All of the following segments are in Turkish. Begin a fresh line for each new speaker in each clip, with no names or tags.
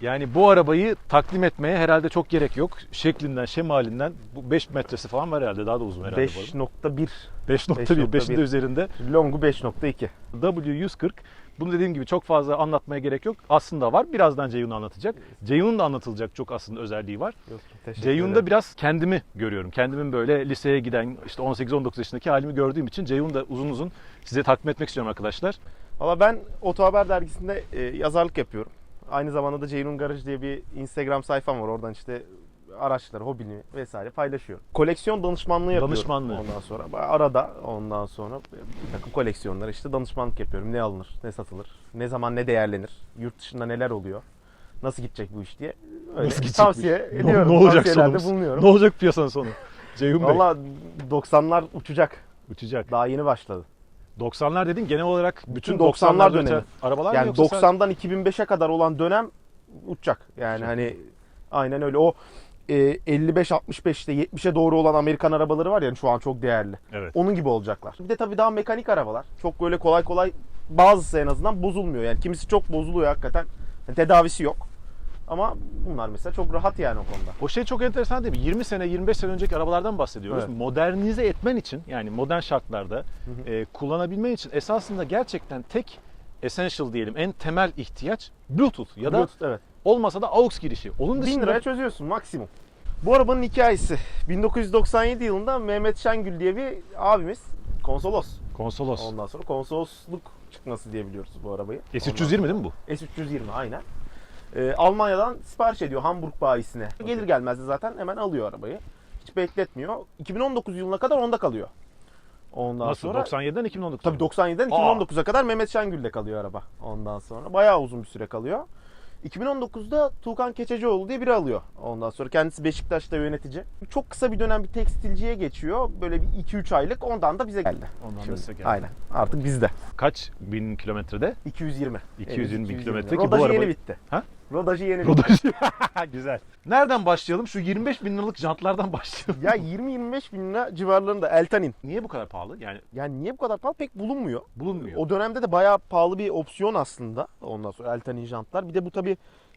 Yani bu arabayı takdim etmeye herhalde çok gerek yok. Şeklinden, şemalinden bu 5 metresi falan var herhalde. Daha da uzun herhalde bu arada.
5.1.
5.1, 5'in
5.1.
de üzerinde.
Longu 5.2.
W140. Bunu dediğim gibi çok fazla anlatmaya gerek yok. Aslında var. Birazdan Ceyhun anlatacak. Ceyhun'un da anlatılacak çok aslında özelliği var.
Yok,
Ceyhun'da biraz kendimi görüyorum. Kendimin böyle liseye giden işte 18-19 yaşındaki halimi gördüğüm için Ceyhun da uzun uzun size takdim etmek istiyorum arkadaşlar.
Valla ben Oto Haber dergisinde e, yazarlık yapıyorum. Aynı zamanda da Ceyhun Garaj diye bir Instagram sayfam var. Oradan işte araçları, hobini vesaire paylaşıyorum. Koleksiyon danışmanlığı yapıyorum.
Danışmanlığı.
Ondan sonra arada ondan sonra bir takım koleksiyonlara işte danışmanlık yapıyorum. Ne alınır, ne satılır, ne zaman ne değerlenir, yurt dışında neler oluyor, nasıl gidecek bu iş diye öyle
Nasıl gidecek
tavsiye
bu iş?
ediyorum.
Ne, ne olacak sonumuz?
bulunuyorum.
Ne olacak piyasanın sonu? Ceyhun Bey
Valla 90'lar uçacak.
uçacak.
Daha yeni başladı.
90'lar dedin genel olarak bütün,
Bütün
90'lar
90'lar
dönemi.
dönemi.
Arabalar mı
Yani
yoksa sadece-
90'dan 2005'e kadar olan dönem uçacak. Yani hani aynen öyle. O e, 55-65 işte 70'e doğru olan Amerikan arabaları var ya şu an çok değerli.
Evet.
Onun gibi olacaklar. Bir de tabii daha mekanik arabalar. Çok böyle kolay kolay bazısı en azından bozulmuyor. Yani kimisi çok bozuluyor hakikaten. Yani tedavisi yok. Ama bunlar mesela çok rahat yani o konuda.
O şey çok enteresan değil mi? 20 sene 25 sene önceki arabalardan bahsediyoruz.
Evet.
Modernize etmen için yani modern şartlarda e, kullanabilmen için esasında gerçekten tek essential diyelim en temel ihtiyaç Bluetooth ya da
Bluetooth, evet.
olmasa da AUX girişi. Onun
1000
dışında
liraya çözüyorsun maksimum. Bu arabanın hikayesi 1997 yılında Mehmet Şengül diye bir abimiz konsolos.
konsolos.
Ondan sonra konsolosluk çıkması diye biliyoruz bu arabayı.
S320 değil mi bu?
S320 aynen. Ee, Almanya'dan sipariş ediyor Hamburg bayisine. Gelir gelmez de zaten hemen alıyor arabayı. Hiç bekletmiyor. 2019 yılına kadar onda kalıyor. Ondan
Nasıl?
sonra
97'den 2019.
Tabii 97'den
Aa.
2019'a kadar Mehmet Şengül'de kalıyor araba. Ondan sonra bayağı uzun bir süre kalıyor. 2019'da Tuğkan Keçecioğlu diye biri alıyor. Ondan sonra kendisi Beşiktaş'ta yönetici. Çok kısa bir dönem bir tekstilciye geçiyor. Böyle bir 2-3 aylık ondan da bize geldi.
Ondan da
Şimdi,
size geldi.
Aynen. Artık bizde.
Kaç bin kilometrede?
220.
220 bin
Evet,
kilometre ki bu araba-
yeni bitti.
Ha?
Rodajı yeni.
Rodajı. Güzel. Nereden başlayalım? Şu 25 bin liralık jantlardan başlayalım.
Ya 20-25 bin lira civarlarında Eltanin.
Niye bu kadar pahalı? Yani
Yani niye bu kadar pahalı pek bulunmuyor.
bulunmuyor.
O dönemde de bayağı pahalı bir opsiyon aslında. Ondan sonra Eltanin jantlar. Bir de bu tabii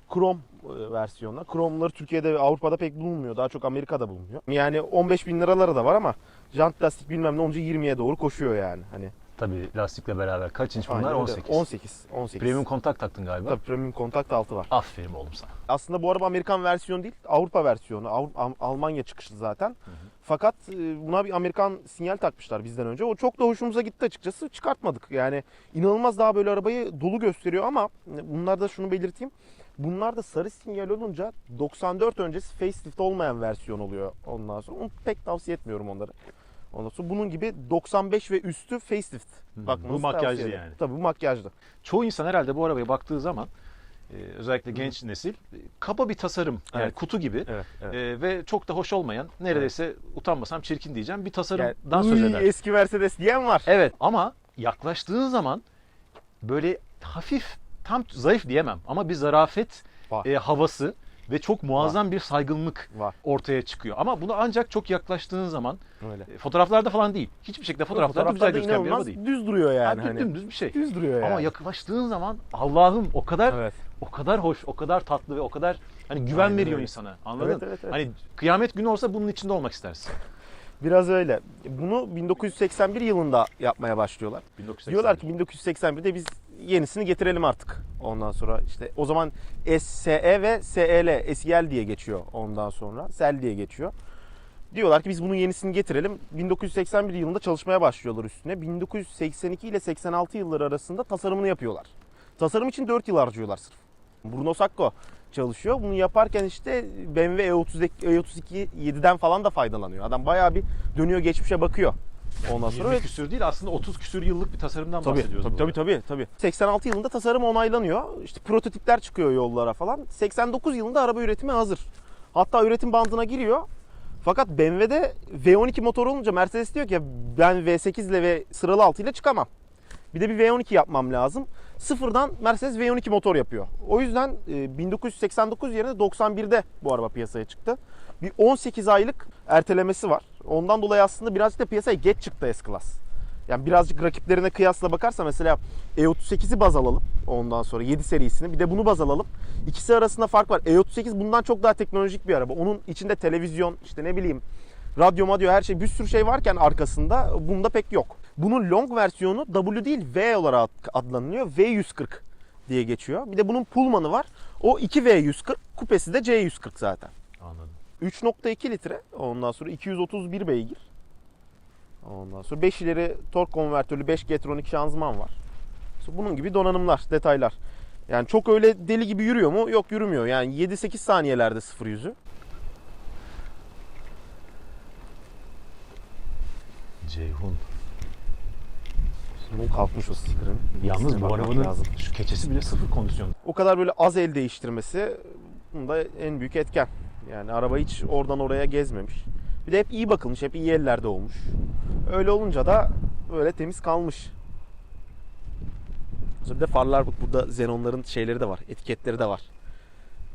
krom e, versiyonlar. Kromları Türkiye'de ve Avrupa'da pek bulunmuyor. Daha çok Amerika'da bulunuyor. Yani 15 bin liraları da var ama jant lastik bilmem ne olunca 20'ye doğru koşuyor yani. Hani
Tabii lastikle beraber kaç inç bunlar?
aynen öyle.
18.
18. 18.
Premium kontak taktın galiba.
Tabii premium kontakt altı var.
Aferin oğlum sana.
Aslında bu araba Amerikan versiyonu değil, Avrupa versiyonu. Avru- Am- Almanya çıkışlı zaten. Fakat e, buna bir Amerikan sinyal takmışlar bizden önce. O çok da hoşumuza gitti açıkçası. Çıkartmadık. Yani inanılmaz daha böyle arabayı dolu gösteriyor ama e, bunlar da şunu belirteyim. Bunlar da sarı sinyal olunca 94 öncesi facelift olmayan versiyon oluyor ondan sonra. Onu pek tavsiye etmiyorum onları. Ondan sonra bunun gibi 95 ve üstü facelift. Bakmanızı
bu makyajlı
tavsiye ederim.
yani.
Tabii bu makyajlı.
Çoğu insan herhalde bu arabaya baktığı zaman e, özellikle genç nesil e, kaba bir tasarım yani
Evet.
kutu gibi
Evet, evet.
e, ve çok da hoş olmayan neredeyse utanmasam çirkin diyeceğim bir tasarımdan
Yani,
söz
"Uy,
eder.
Eski Mercedes diyen var.
Evet ama yaklaştığın zaman böyle hafif tam zayıf diyemem ama bir zarafet
Var.
e, havası ve çok muazzam bir saygınlık
Var.
ortaya çıkıyor. Ama bunu ancak çok yaklaştığın zaman
Öyle.
e, fotoğraflarda falan değil. Hiçbir şekilde fotoğraflarda güzel
Fotoğraflarda
gözüken bir araba değil.
düz duruyor yani.
Abi
hani.
dümdüz bir şey.
Düz duruyor yani.
Ama yaklaştığın zaman Allah'ım o kadar
Evet.
o kadar hoş, o kadar tatlı ve o kadar hani güven
Aynen
veriyor
öyle.
insana. Anladın?
Evet, evet, evet.
Hani kıyamet günü olsa bunun içinde olmak istersin.
Biraz öyle. Bunu 1981 yılında yapmaya başlıyorlar.
1980.
Diyorlar ki 1981'de biz yenisini getirelim artık. Ondan sonra işte o zaman SE ve SEL, SEL diye geçiyor ondan sonra. SEL diye geçiyor. Diyorlar ki biz bunun yenisini getirelim. 1981 yılında çalışmaya başlıyorlar üstüne. 1982 ile 86 yılları arasında tasarımını yapıyorlar. Tasarım için 4 yıl harcıyorlar sırf. Bruno Sacco çalışıyor. Bunu yaparken işte BMW E32, E32 7'den falan da faydalanıyor. Adam bayağı bir dönüyor geçmişe bakıyor. Ondan sonra
20
ve-
küsür değil aslında 30 küsür yıllık bir tasarımdan
Tabii,
bahsediyoruz.
tabii, tabii, tabii, tabii. 86 yılında tasarım onaylanıyor. İşte prototipler çıkıyor yollara falan. 89 yılında araba üretimi hazır. Hatta üretim bandına giriyor. Fakat BMW'de V12 motor olunca Mercedes diyor ki ben V8 ile ve sıralı 6 ile çıkamam. Bir de bir V12 yapmam lazım. Sıfırdan Mercedes V12 motor yapıyor. O yüzden e, 1989 yerine 91'de bu araba piyasaya çıktı. Bir 18 aylık ertelemesi var. Ondan dolayı aslında birazcık da piyasaya geç çıktı S-Class. Yani birazcık rakiplerine kıyasla bakarsa mesela E38'i baz alalım ondan sonra 7 serisini bir de bunu baz alalım. İkisi arasında fark var. E38 bundan çok daha teknolojik bir araba. Onun içinde televizyon işte ne bileyim radyo madyo her şey bir sürü şey varken arkasında bunda pek yok. Bunun long versiyonu W değil V olarak adlanıyor. V140 diye geçiyor. Bir de bunun Pullman'ı var. O 2V140 kupesi de C140 zaten.
Anladım.
3.2 litre. Ondan sonra 231 beygir. Ondan sonra 5 ileri tork konvertörlü 5 Getronic şanzıman var. İşte bunun gibi donanımlar, detaylar. Yani çok öyle deli gibi yürüyor mu? Yok yürümüyor. Yani 7-8 saniyelerde 0 yüzü.
Ceyhun.
Bu kalkmış o sticker'ın.
Yalnız bu arabanın
lazım.
şu keçesi bile sıfır kondisyon.
O kadar böyle az el değiştirmesi bunda en büyük etken. Yani araba hiç oradan oraya gezmemiş. Bir de hep iyi bakılmış, hep iyi ellerde olmuş. Öyle olunca da böyle temiz kalmış. Bir de farlar bak burada Xenon'ların şeyleri de var, etiketleri de var.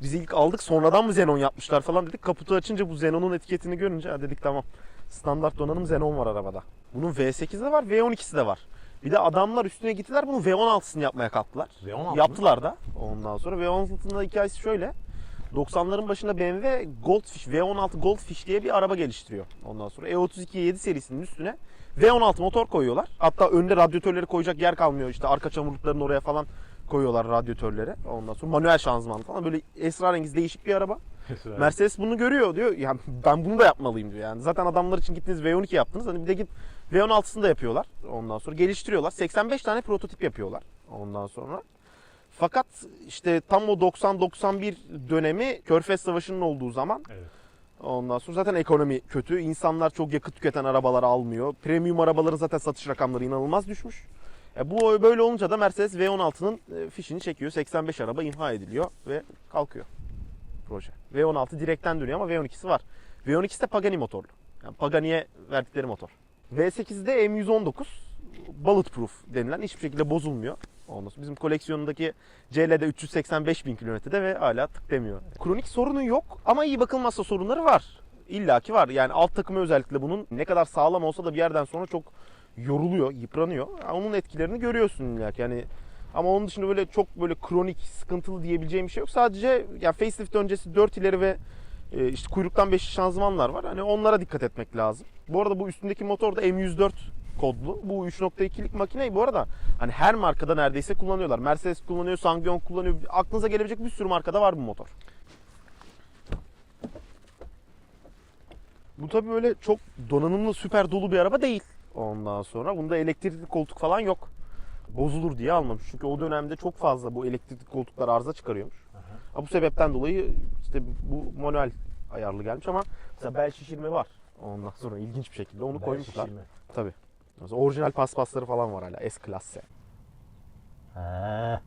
Biz ilk aldık sonradan mı Xenon yapmışlar falan dedik. Kaputu açınca bu Xenon'un etiketini görünce dedik tamam. Standart donanım Xenon var arabada. Bunun V8'i de var, V12'si de var. Bir de adamlar üstüne gittiler bunu V16'sını yapmaya kalktılar.
V16 mı?
Yaptılar da ondan sonra. V16'nın da hikayesi şöyle. 90'ların başında BMW Goldfish, V16 Goldfish diye bir araba geliştiriyor. Ondan sonra E32 7 serisinin üstüne V16 motor koyuyorlar. Hatta önde radyatörleri koyacak yer kalmıyor. İşte arka çamurlukların oraya falan koyuyorlar radyatörlere. Ondan sonra manuel şanzıman falan. Böyle esrarengiz değişik bir araba. Mercedes bunu görüyor diyor. Yani ben bunu da yapmalıyım diyor. Yani zaten adamlar için gittiniz V12 yaptınız. Hani bir de git V16'sını da yapıyorlar. Ondan sonra geliştiriyorlar. 85 tane prototip yapıyorlar. Ondan sonra. Fakat işte tam o 90-91 dönemi Körfez Savaşı'nın olduğu zaman
Evet.
ondan sonra zaten ekonomi kötü. İnsanlar çok yakıt tüketen arabalar almıyor. Premium arabaların zaten satış rakamları inanılmaz düşmüş. E bu böyle olunca da Mercedes V16'nın e, fişini çekiyor. 85 araba imha ediliyor ve kalkıyor proje. V16 direkten dönüyor ama V12'si var. V12'si de Pagani motorlu. Yani Pagani'ye verdikleri motor. V8'de M119 bulletproof denilen hiçbir şekilde bozulmuyor. Sonra bizim koleksiyonundaki CL'de 385 bin kilometrede ve hala tık demiyor. Kronik sorunu yok ama iyi bakılmazsa sorunları var. İlla ki var. Yani alt takımı özellikle bunun ne kadar sağlam olsa da bir yerden sonra çok yoruluyor, yıpranıyor. Onun etkilerini görüyorsun illa ki. Yani ama onun dışında böyle çok böyle kronik, sıkıntılı diyebileceğim bir şey yok. Sadece yani facelift öncesi 4 ileri ve e, işte kuyruktan 5 şanzımanlar var. Hani onlara dikkat etmek lazım. Bu arada bu üstündeki motor da M104 kodlu. Bu 3.2'lik makineyi bu arada hani her markada neredeyse kullanıyorlar. Mercedes kullanıyor, Sangyong kullanıyor. Aklınıza gelebilecek bir sürü markada var bu motor. Bu tabii böyle çok donanımlı, süper dolu bir araba değil. Ondan sonra bunda elektrikli koltuk falan yok. Bozulur diye almamış. Çünkü o dönemde çok fazla bu elektrikli koltuklar arıza çıkarıyormuş. Ha, bu sebepten dolayı işte bu manuel ayarlı gelmiş ama mesela bel şişirme var. Ondan sonra ilginç bir şekilde onu koymuşlar. Tabii. Mesela orijinal paspasları falan var hala S klasse.
He.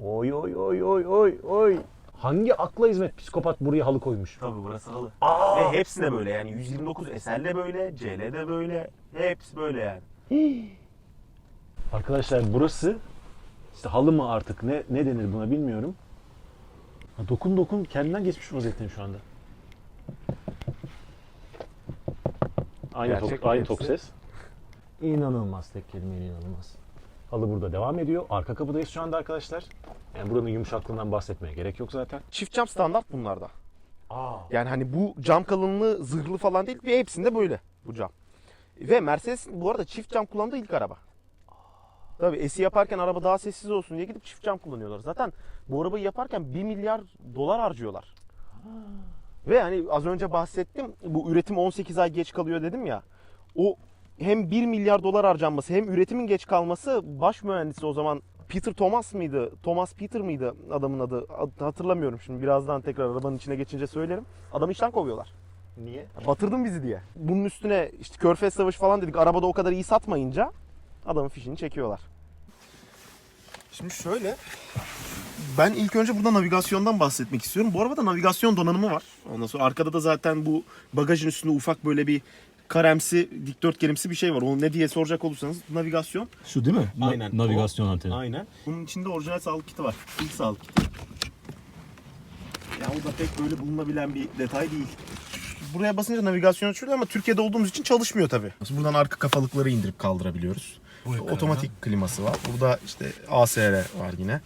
Oy oy oy oy oy oy. Hangi akla hizmet psikopat buraya halı koymuş?
Tabii burası halı.
Aa!
Ve hepsi de böyle yani 129 SL'de böyle, CL'de böyle. Hepsi böyle yani.
Arkadaşlar burası işte halı mı artık ne ne denir buna bilmiyorum. Ha, dokun dokun kendinden geçmiş vaziyetteyim şu anda. Aynı
Gerçek
tok, aynı
hepsi.
tok ses.
İnanılmaz tek kelimeyle inanılmaz.
Halı burada devam ediyor. Arka kapıdayız şu anda arkadaşlar. Yani buranın yumuşaklığından bahsetmeye gerek yok zaten.
Çift cam standart bunlarda.
Aa.
Yani hani bu cam kalınlığı zırhlı falan değil ve hepsinde böyle bu cam. Ve Mercedes bu arada çift cam kullandığı ilk araba. Tabii esi yaparken araba daha sessiz olsun diye gidip çift cam kullanıyorlar. Zaten bu arabayı yaparken 1 milyar dolar harcıyorlar. Ve hani az önce bahsettim bu üretim 18 ay geç kalıyor dedim ya. O hem 1 milyar dolar harcanması hem üretimin geç kalması baş mühendisi o zaman Peter Thomas mıydı? Thomas Peter mıydı adamın adı? Ad- Hatırlamıyorum şimdi birazdan tekrar arabanın içine geçince söylerim. Adamı işten kovuyorlar.
Niye?
Batırdın bizi diye. Bunun üstüne işte Körfez Savaşı falan dedik. Arabada o kadar iyi satmayınca adamın fişini çekiyorlar. Şimdi şöyle. Ben ilk önce burada navigasyondan bahsetmek istiyorum. Bu arabada navigasyon donanımı var. Ondan sonra arkada da zaten bu bagajın üstünde ufak böyle bir karemsi, dikdörtgenimsi bir şey var. Onu ne diye soracak olursanız navigasyon.
Şu değil mi?
Aynen.
Navigasyon anteni.
Aynen. Bunun içinde orijinal sağlık kiti var. İlk sağlık kiti. Ya o da pek böyle bulunabilen bir detay değil. Buraya basınca navigasyon açılıyor ama Türkiye'de olduğumuz için çalışmıyor tabii. Buradan arka kafalıkları indirip kaldırabiliyoruz. Otomatik kliması var. Burada işte ASR var yine.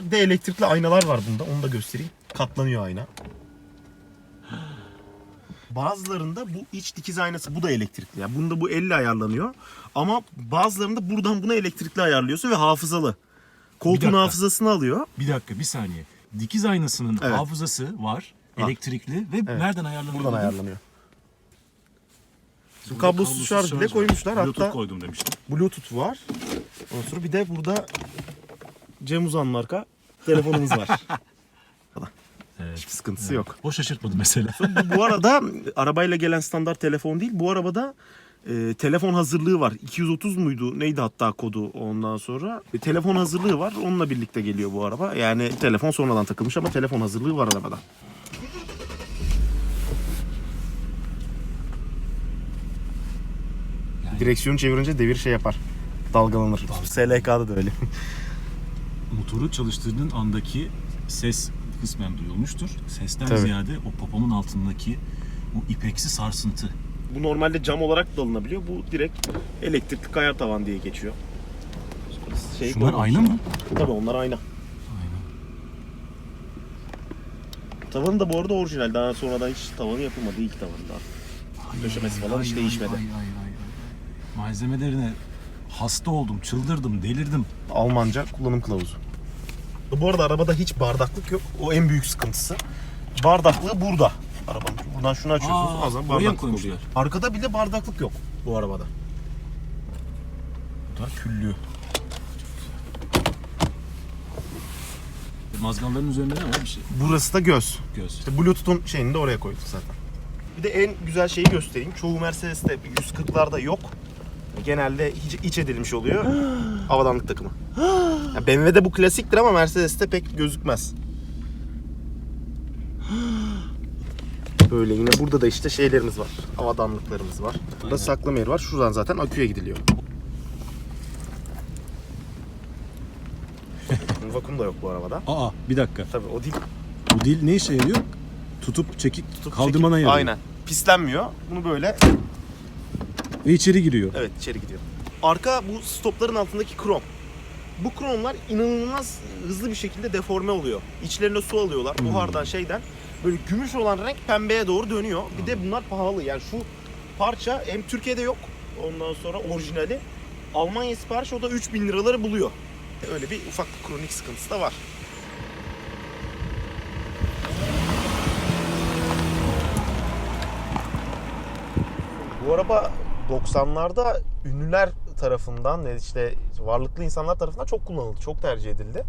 Bir de elektrikli aynalar var bunda. Onu da göstereyim. Katlanıyor ayna. Bazılarında bu iç dikiz aynası bu da elektrikli. Yani bunda bu elle ayarlanıyor. Ama bazılarında buradan buna elektrikli ayarlıyorsun ve hafızalı. Koltuğun
dakika.
hafızasını alıyor.
Bir dakika bir saniye. Dikiz aynasının
Evet.
hafızası var.
Ah.
Elektrikli ve nereden ayarlanıyor?
Buradan
dedin?
ayarlanıyor. Şimdi kablosuz şarj bile
var.
koymuşlar.
Bluetooth
Hatta
koydum demiştim.
Bluetooth var. Ondan sonra bir de burada Cem Uzan marka telefonumuz var.
Evet.
Hiçbir sıkıntısı yok.
O şaşırtmadı mesela.
Bu, arada arabayla gelen standart telefon değil. Bu arabada e, telefon hazırlığı var. 230 muydu? Neydi hatta kodu ondan sonra? E, telefon hazırlığı var. Onunla birlikte geliyor bu araba. Yani telefon sonradan takılmış ama telefon hazırlığı var arabada. Direksiyonu çevirince devir şey yapar. Dalgalanır. SLK'da da öyle.
Motoru çalıştırdığın andaki ses kısmen duyulmuştur. Sesten
Tabii.
ziyade o popomun altındaki o ipeksi sarsıntı.
Bu normalde cam olarak da alınabiliyor. Bu direkt elektrikli kayar tavan diye geçiyor. Şey
Şunlar
koymamış.
ayna mı?
Tabii onlar ayna.
Ayna.
Tavanı da bu arada orijinal. Daha sonradan hiç tavanı yapılmadı. İlk tavanı daha. Döşemesi falan hiç değişmedi.
Ay, ay, ay, ay. Malzemelerine hasta oldum, çıldırdım, delirdim.
Almanca kullanım kılavuzu. Bu arada arabada hiç bardaklık yok. O en büyük sıkıntısı. Bardaklığı burada. Arabanın. Buradan şunu açıyorsunuz.
Aa, oraya mı
bardaklık
koymuşlar?
oluyor. Arkada bile bardaklık yok bu arabada. Bu da küllü.
Mazgalların üzerinde ne var bir şey?
Burası da göz.
Göz.
İşte Bluetooth'un şeyini de oraya koyduk zaten. Bir de en güzel şeyi göstereyim. Çoğu Mercedes'te 140'larda yok. Genelde iç edilmiş oluyor. Havadanlık takımı. Ya BMW'de bu klasiktir ama Mercedes'te pek gözükmez. Böyle yine burada da işte şeylerimiz var. Havadanlıklarımız var. Burada
Aynen.
saklama yeri var. Şuradan zaten aküye gidiliyor. Vakum da yok bu arabada.
Aa bir dakika.
Tabii o değil.
Bu dil ne işe yarıyor? Tutup çekip
Tutup
kaldırmana
çekip-
yarıyor.
Aynen. Pislenmiyor. Bunu böyle
Ve içeri giriyor.
Evet içeri gidiyor. Arka bu stopların altındaki krom. Bu kromlar inanılmaz hızlı bir şekilde deforme oluyor. İçlerine su alıyorlar buhardan şeyden. Böyle gümüş olan renk pembeye doğru dönüyor. Bir de bunlar pahalı. Yani şu parça hem Türkiye'de yok. Ondan sonra orijinali. Almanya sipariş o da 3000 liraları buluyor. Öyle bir ufak bir kronik sıkıntısı da var. Bu araba 90'larda ünlüler tarafından işte varlıklı insanlar tarafından çok kullanıldı, çok tercih edildi.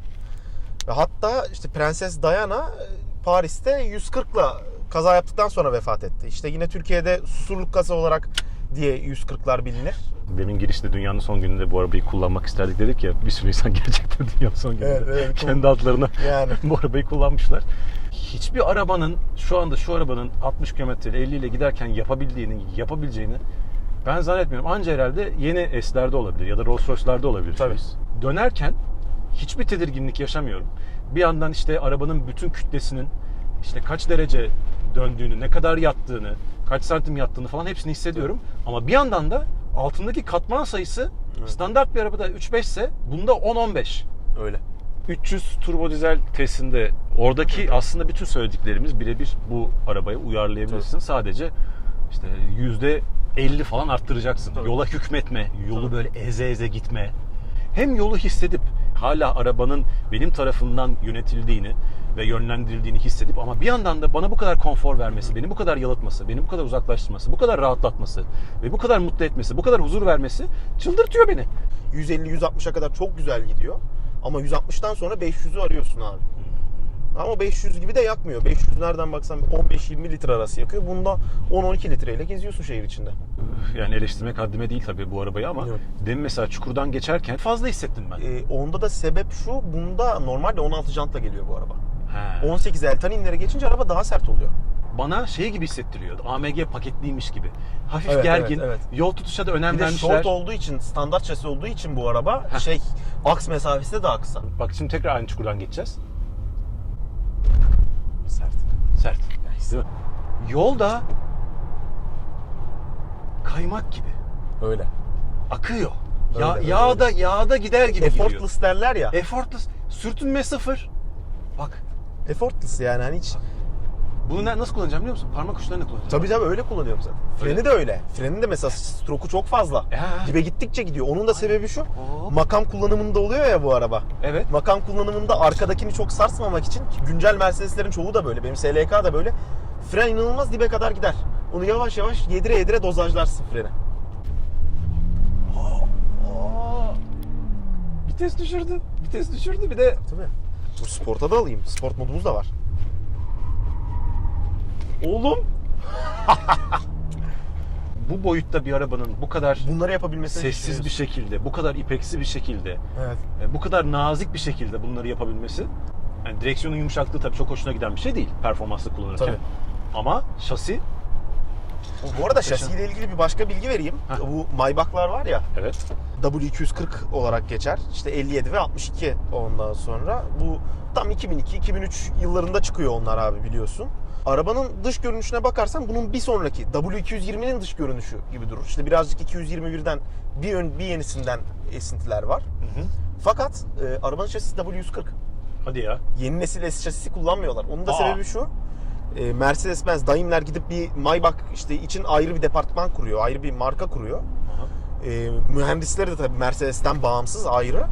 Ve hatta işte Prenses Diana e, Paris'te 140'la kaza yaptıktan sonra vefat etti. İşte yine Türkiye'de susurluk kasa olarak diye 140'lar bilinir.
Demin girişte dünyanın son gününde bu arabayı kullanmak isterdik dedik ya bir sürü insan gerçekten dünyanın son gününde
Evet, evet,
kendi adlarına
Yani
bu arabayı kullanmışlar. Hiçbir arabanın şu anda şu arabanın 60 km 50 ile giderken yapabildiğini, yapabileceğini ben zannetmiyorum. Anca herhalde yeni S'lerde olabilir ya da Rolls Royce'larda olabilir.
Tabii.
Biz Dönerken hiçbir tedirginlik yaşamıyorum. Bir yandan işte arabanın bütün kütlesinin işte kaç derece döndüğünü, ne kadar yattığını, kaç santim yattığını falan hepsini hissediyorum. Ama bir yandan da altındaki katman sayısı standart bir arabada 3-5 ise bunda 10-15.
öyle.
300 turbo dizel testinde oradaki aslında bütün söylediklerimiz birebir bu arabaya uyarlayabilirsin. Sadece işte yüzde 50 falan arttıracaksın.
Tabii.
Yola hükmetme, yolu böyle eze eze gitme. Hem yolu hissedip hala arabanın benim tarafından yönetildiğini ve yönlendirildiğini hissedip ama bir yandan da bana bu kadar konfor vermesi, beni bu kadar yalıtması, beni bu kadar uzaklaştırması, bu kadar rahatlatması ve bu kadar mutlu etmesi, bu kadar huzur vermesi çıldırtıyor beni.
150-160'a kadar çok güzel gidiyor. Ama 160'tan sonra 500'ü arıyorsun abi. Ama 500 gibi de yakmıyor. 500 nereden baksan 15-20 litre arası yakıyor. Bunda 10-12 litreyle geziyorsun şehir içinde.
Yani eleştirmek haddime değil tabii bu arabayı ama
Yok.
demin mesela çukurdan geçerken fazla hissettim ben.
Ee, onda da sebep şu. Bunda normalde 16 jantla geliyor bu araba.
He.
18 eltaninlere geçince araba daha sert oluyor.
Bana şey gibi hissettiriyor. AMG paketliymiş gibi. Hafif
Evet,
gergin.
evet,
Yol tutuşa da önem
Bir de
vermişler.
short olduğu için, standart şasi olduğu için bu araba
Heh.
şey aks mesafesi de daha kısa.
Bak şimdi tekrar aynı çukurdan geçeceğiz.
Sert.
Sert. Değil mi? Yol da kaymak gibi.
Öyle.
Akıyor. Öyle, ya,
öyle, yağda öyle.
yağda gider gibi
Effortless gidiyor. derler ya.
Effortless. Sürtünme sıfır. Bak.
Effortless yani hani hiç
Bak. Bunu nasıl kullanacağım biliyor musun? Parmak uçlarını kullanacağım.
Tabii tabii öyle kullanıyorum zaten. Freni
Öyle.
de öyle. Frenin de mesela stroke'u çok fazla.
Ya.
Dibe gittikçe gidiyor. Onun da sebebi şu.
Hop.
Makam kullanımında oluyor ya bu araba.
Evet.
Makam kullanımında arkadakini çok sarsmamak için güncel Mercedeslerin çoğu da böyle. Benim SLK da böyle. Fren inanılmaz dibe kadar gider. Onu yavaş yavaş yedire yedire dozajlarsın freni.
Vites düşürdü. Vites düşürdü bir de
Tabii. Bu sporta da alayım. Sport modumuz da var.
Oğlum bu boyutta bir arabanın bu kadar
Bunları yapabilmesini
sessiz bir şekilde, bu kadar ipeksi bir şekilde,
Evet.
e, bu kadar nazik bir şekilde bunları yapabilmesi yani direksiyonun yumuşaklığı tabii çok hoşuna giden bir şey değil performanslı kullanırken.
Tabii.
Ama şasi
Bu arada şasiyle ilgili bir başka bilgi vereyim.
Heh.
Bu Maybach'lar var ya.
evet.
W240 olarak geçer. İşte 57 ve 62 ondan sonra. Bu tam 2002-2003 yıllarında çıkıyor onlar abi biliyorsun. Arabanın dış görünüşüne bakarsan bunun bir sonraki W220'nin dış görünüşü gibi durur. İşte birazcık 221'den bir ön bir yenisinden esintiler var.
Hı hı.
Fakat e, arabanın şasisi W140.
Hadi ya.
Yeni nesil S şasisi kullanmıyorlar. Onun da
Aa.
sebebi şu. E, Mercedes-Benz, Daimler gidip bir Maybach işte için ayrı bir departman kuruyor. Ayrı bir marka kuruyor.
Aha.
E, mühendisleri de tabii Mercedes'ten bağımsız ayrı.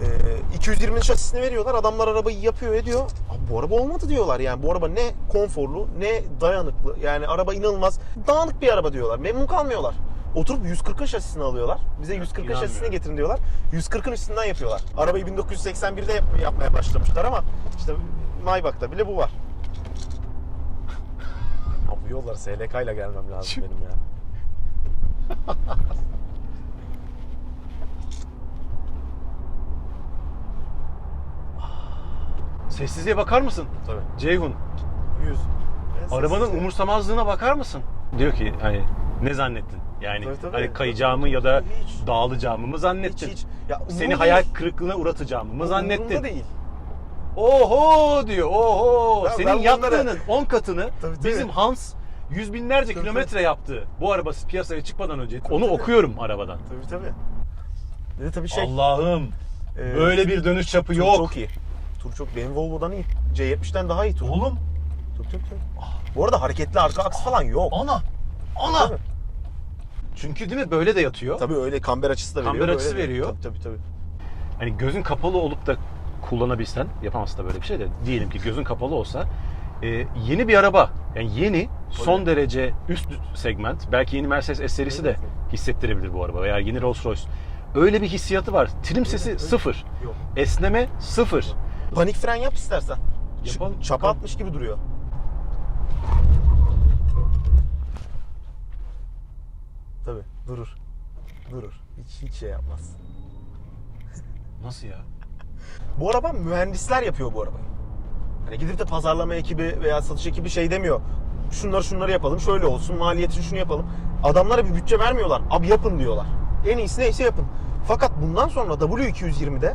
E, 220'nin şasisini veriyorlar. Adamlar arabayı yapıyor ediyor. Abi bu araba olmadı diyorlar. Yani bu araba ne konforlu ne dayanıklı. Yani araba inanılmaz dağınık bir araba diyorlar. Memnun kalmıyorlar. Oturup 140'ın şasisini alıyorlar. Bize 140'ın şasisini getirin diyorlar. 140'ın üstünden yapıyorlar. Arabayı 1981'de yap- yapmaya başlamışlar ama işte Maybach'ta bile bu var. Abi bu yollara SLK ile gelmem lazım benim ya.
Sessizliğe bakar mısın?
Tabii.
Ceyhun.
100.
Arabanın umursamazlığına bakar mısın? Diyor ki hani ne zannettin? Yani
Tabii, tabii.
hani kayacağımı ya da
Hiç.
dağılacağımı mı
hiç
zannettin?
hiç. Ya,
Seni
umurumda
hayal
değil.
kırıklığına uğratacağımı mı
Umurumda
zannettin?
değil.
Oho diyor. Oho.
Ben-
Senin
ben bunları-
yaptığının 10 katını
Tabii, tabii.
bizim Hans yüz binlerce
Tabii,
kilometre yaptı. Bu araba piyasaya çıkmadan önce. Onu okuyorum arabadan.
Tabii tabii. Bir de tabii şey.
Allah'ım.
e,
Böyle bir dönüş çapı
tur
yok.
Çok iyi. Tur çok. Benim Volvo'dan iyi. C70'den daha iyi tur.
Oğlum.
Tabii tabii tabii. Bu arada hareketli arka aks falan yok.
Ana. Ana.
Tabii.
Çünkü değil mi böyle de yatıyor.
Tabii öyle kamber açısı da veriyor.
Kamber açısı veriyor.
Tabii tabii tabii.
hani gözün kapalı olup da kullanabilsen yapamazsın da böyle bir şey de diyelim ki gözün kapalı olsa e, yeni bir araba yani yeni son derece üst segment belki yeni Mercedes S serisi de hissettirebilir bu araba veya yeni Rolls Royce öyle bir hissiyatı var trim sesi
evet.
sıfır
Yok.
esneme sıfır
Panik fren yap istersen. Ç-
Yapalım.
Çapa atmış gibi duruyor. Tabii durur. Durur. Hiç hiç şey yapmaz.
nasıl ya
Bu araba mühendisler yapıyor bu arabayı. Hani gidip de pazarlama ekibi veya satış ekibi şey demiyor. Şunları şunları yapalım, şöyle olsun, maliyetini şunu yapalım. Adamlara bir bütçe vermiyorlar. Abi yapın diyorlar. En iyisi neyse yapın. Fakat bundan sonra W220'de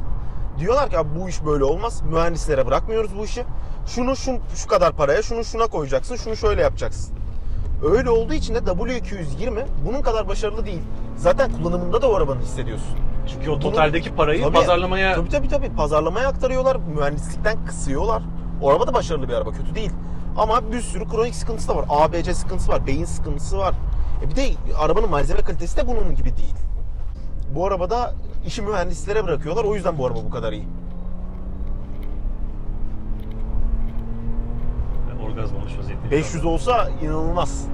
diyorlar ki abi bu iş böyle olmaz. Mühendislere bırakmıyoruz bu işi. Şunu şu, şu kadar paraya, şunu şuna koyacaksın, şunu şöyle yapacaksın. Öyle olduğu için de W220 bunun kadar başarılı değil. Zaten kullanımında da o arabanı hissediyorsun.
çünkü o totaldeki parayı
Tabii.
pazarlamaya
Tabii tabii tabii. Pazarlamaya aktarıyorlar. Mühendislikten kısıyorlar. O araba da başarılı bir araba. Kötü değil. Ama bir sürü kronik sıkıntısı da var. ABC sıkıntısı var. Beyin sıkıntısı var. E bir de arabanın malzeme kalitesi de bunun gibi değil. Bu arabada işi mühendislere bırakıyorlar. O yüzden bu araba bu kadar iyi.
orgazm olmuş vaziyette
500 olsa inanılmaz.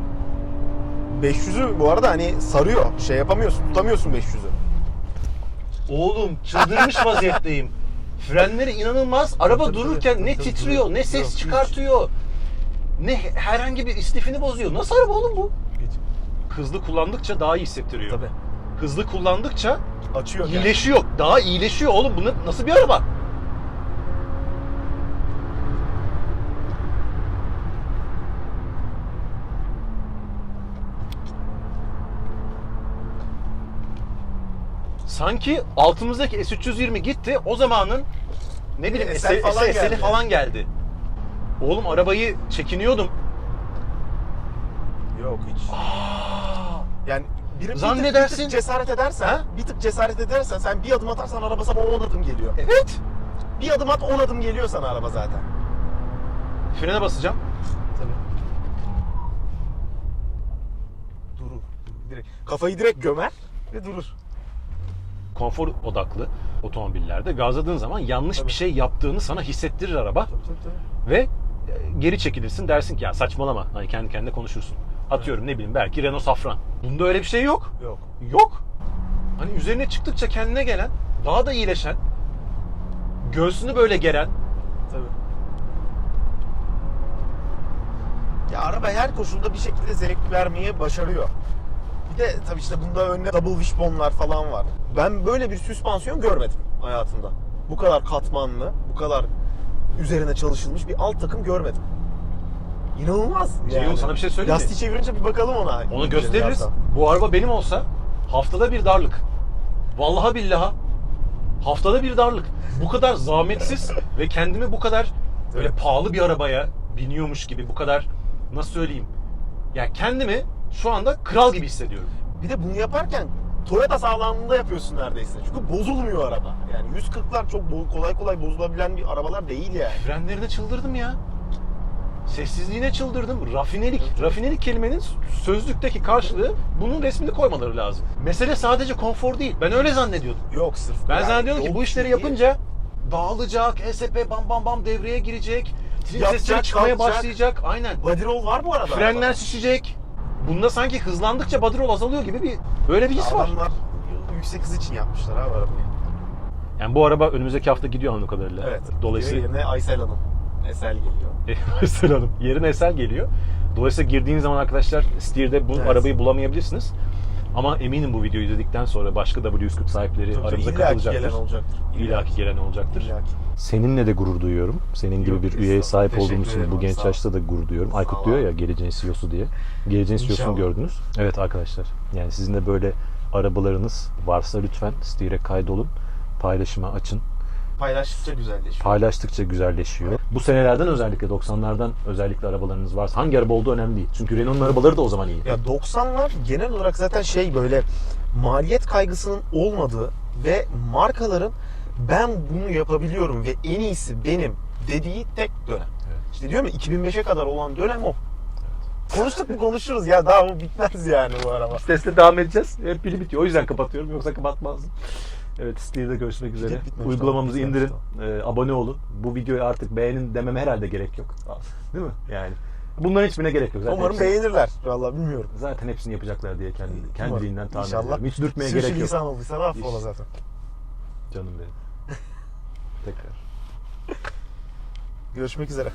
500'ü bu arada hani sarıyor. Şey yapamıyorsun, tutamıyorsun 500'ü.
Oğlum çıldırmış vaziyetteyim. Frenleri inanılmaz. Araba dururken ne titriyor, ne ses çıkartıyor. Ne herhangi bir istifini bozuyor. Nasıl araba oğlum bu? Hızlı kullandıkça daha iyi hissettiriyor.
Tabii.
Hızlı kullandıkça
Açıyor. yani.
iyileşiyor. Daha iyileşiyor oğlum. Bu ne- nasıl bir araba? Sanki altımızdaki S320 gitti. O zamanın ne bileyim
SL
SL
falan
falan,
geldi.
falan geldi. Oğlum arabayı çekiniyordum.
Yok hiç. Bir, tık-
Zannedersin.
bir tık cesaret edersen,
Ha?
bir tık cesaret edersen sen bir adım atarsan araba sana 10 adım geliyor.
Evet.
Bir adım at 10 adım geliyor sana araba zaten.
Frene basacağım.
Tabii. Durur. Direkt. Kafayı direkt gömer ve durur.
Konfor odaklı otomobillerde gazladığın zaman yanlış
Tabii.
bir şey yaptığını sana hissettirir araba
Tabii tabii tabii.
ve e, geri çekilirsin dersin ki ya saçmalama hani kendi kendine konuşursun. Atıyorum ne bileyim belki Renault Safran. Bunda öyle bir şey yok.
Yok.
Yok. Hani üzerine çıktıkça kendine gelen, daha da iyileşen, göğsünü böyle geren,
Tabii. Ya araba her koşulda bir şekilde zevk vermeye başarıyor. Bir de tabii işte bunda önüne double wishbone'lar falan var. Ben böyle bir süspansiyon görmedim hayatımda. Bu kadar katmanlı, bu kadar üzerine çalışılmış bir alt takım görmedim. İnanılmaz.
Ceyhun, sana bir şey söyleyeyim mi?
Lastiği çevirince bir bakalım ona.
onu gösteririz.
Birazdan.
Bu araba benim olsa haftada bir darlık. Vallahi billaha haftada bir darlık. Bu kadar zahmetsiz ve kendimi bu kadar böyle pahalı bir arabaya biniyormuş gibi bu kadar nasıl söyleyeyim? Ya kendimi şu anda kral gibi hissediyorum.
Bir de bunu yaparken Toyota sağlamlığında yapıyorsun neredeyse. Çünkü bozulmuyor araba. Yani 140'lar çok kolay kolay bozulabilen bir arabalar değil yani.
Frenlerine çıldırdım ya. Sessizliğine çıldırdım. Rafinelik. Rafinelik kelimenin sözlükteki karşılığı bunun resmini koymaları lazım. Mesele sadece konfor değil. Ben öyle zannediyordum.
Yok sırf.
Ben
yani
zannediyordum ki bu işleri yapınca dağılacak, ESP bam bam bam devreye girecek. Sesleri çıkmaya
kalkacak.
başlayacak. Aynen.
Body roll var bu arada.
Frenler
arabada.
şişecek. Bunda sanki hızlandıkça body roll azalıyor gibi bir böyle bir his var.
Adamlar yüksek hız için yapmışlar abi arabayı.
Yani bu araba önümüzdeki hafta gidiyor anladığım kadarıyla.
Evet.
Dolayısıyla
Yerine Aysel Hanım. Esel geliyor.
Eser Hanım yerine Eser geliyor. Dolayısıyla girdiğiniz zaman arkadaşlar Steer'de bu
Evet.
arabayı bulamayabilirsiniz. Ama eminim bu videoyu izledikten sonra başka W140 sahipleri
Tabii
aramıza
illaki
katılacaktır.
gelen olacaktır.
İllaki gelen olacaktır.
İllaki.
Seninle de gurur duyuyorum. Senin gibi
Yok,
bir üyeye sahip olduğumuz için bu genç yaşta da gurur duyuyorum.
Sağ
Aykut diyor ya geleceğin CEO'su diye. Geleceğin CEO'sunu gördünüz. Evet arkadaşlar. Yani sizin de böyle arabalarınız varsa lütfen Steer'e kaydolun. Paylaşıma açın.
Paylaştıkça güzelleşiyor.
Paylaştıkça güzelleşiyor. Bu senelerden özellikle 90'lardan özellikle arabalarınız varsa hangi araba olduğu önemli değil. Çünkü Renault'un arabaları da o zaman iyi.
Ya 90'lar genel olarak zaten şey böyle maliyet kaygısının olmadığı ve markaların ben bunu yapabiliyorum ve en iyisi benim dediği tek dönem.
Evet.
İşte diyorum ya 2005'e kadar olan dönem o. Konuştuk mu konuşuruz ya daha bu bitmez yani bu araba.
Sesle devam edeceğiz. Hep pili bitiyor. O yüzden kapatıyorum. Yoksa kapatmazdım. Evet Steel'de görüşmek üzere.
Tamam,
indirin. Ee, abone olun. Bu videoyu artık beğenin dememe herhalde gerek yok. Değil mi? Yani. Bunların hiçbirine gerek yok. Zaten
Umarım
hepsini,
beğenirler. Vallahi bilmiyorum.
zaten hepsini yapacaklar diye kendi, kendiliğinden tahmin
İnşallah.
ediyorum. Hiç dürtmeye
Sürçü
gerek yok.
lisan olduysa affola zaten.
Canım benim. Tekrar.
Görüşmek üzere.